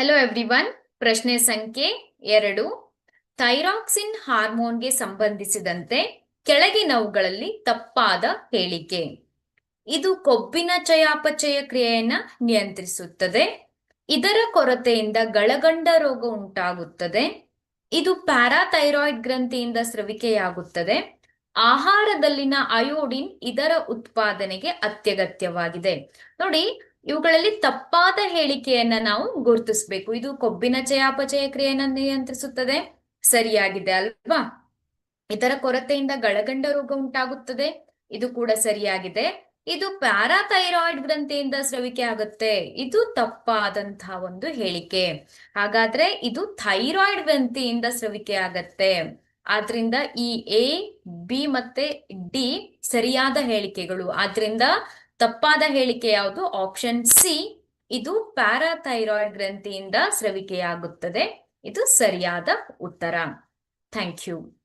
Hello everyone ಪ್ರಶ್ನೆ ಸಂಖ್ಯೆ ಎರಡು. ಥೈರಾಕ್ಸಿನ್ ಹಾರ್ಮೋನ್ಗೆ ಸಂಬಂಧಿಸಿದಂತೆ ಕೆಳಗಿನವುಗಳಲ್ಲಿ ತಪ್ಪಾದ ಹೇಳಿಕೆ. ಇದು ಕೊಬ್ಬಿನ ಚಯಾಪಚಯ ಕ್ರಿಯೆಯನ್ನ ನಿಯಂತ್ರಿಸುತ್ತದೆ. ಇದರ ಕೊರತೆಯಿಂದ ಗಳಗಂಡ ರೋಗ ಉಂಟಾಗುತ್ತದೆ. ಇದು ಪ್ಯಾರಾಥೈರಾಯ್ಡ್ ಗ್ರಂಥಿಯಿಂದ ಸ್ರವಿಕೆಯಾಗುತ್ತದೆ. ಆಹಾರದಲ್ಲಿನ ಅಯೋಡಿನ್ ಇದರ ಉತ್ಪಾದನೆಗೆ ಅತ್ಯಗತ್ಯವಾಗಿದೆ. ನೋಡಿ ಇವುಗಳಲ್ಲಿ ತಪ್ಪಾದ ಹೇಳಿಕೆಯನ್ನ ನಾವು ಗುರುತಿಸಬೇಕು. ಇದು ಕೊಬ್ಬಿನ ಚಯಾಪಚಯ ಕ್ರಿಯೆಯನ್ನ ನಿಯಂತ್ರಿಸುತ್ತದೆ. ಸರಿಯಾಗಿದೆ ಅಲ್ವಾ? ಇದರ ಕೊರತೆಯಿಂದ ಗಳಗಂಡ ರೋಗ ಉಂಟಾಗುತ್ತದೆ. ಇದು ಕೂಡ ಸರಿಯಾಗಿದೆ. ಇದು ಪ್ಯಾರಾಥೈರಾಯ್ಡ್ ಗ್ರಂಥಿಯಿಂದ ಸ್ರವಿಕೆ ಆಗುತ್ತೆ. ಇದು ತಪ್ಪಾದಂತಹ ಒಂದು ಹೇಳಿಕೆ. ಹಾಗಾದ್ರೆ ಇದು ಥೈರಾಯ್ಡ್ ಗ್ರಂಥಿಯಿಂದ ಸ್ರವಿಕೆ ಆಗತ್ತೆ. ಆದ್ರಿಂದ ಈ ಎ, ಬಿ ಮತ್ತೆ ಡಿ ಸರಿಯಾದ ಹೇಳಿಕೆಗಳು. ಆದ್ರಿಂದ ತಪ್ಪಾದ ಹೇಳಿಕೆ ಯಾವುದು? ಆಪ್ಷನ್ ಸಿ ಇದು ಪ್ಯಾರಾಥೈರಾಯ್ಡ್ ಗ್ರಂಥಿಯಿಂದ ಸ್ರವಿಕೆಯಾಗುತ್ತದೆ. ಇದು ಸರಿಯಾದ ಉತ್ತರ. Thank you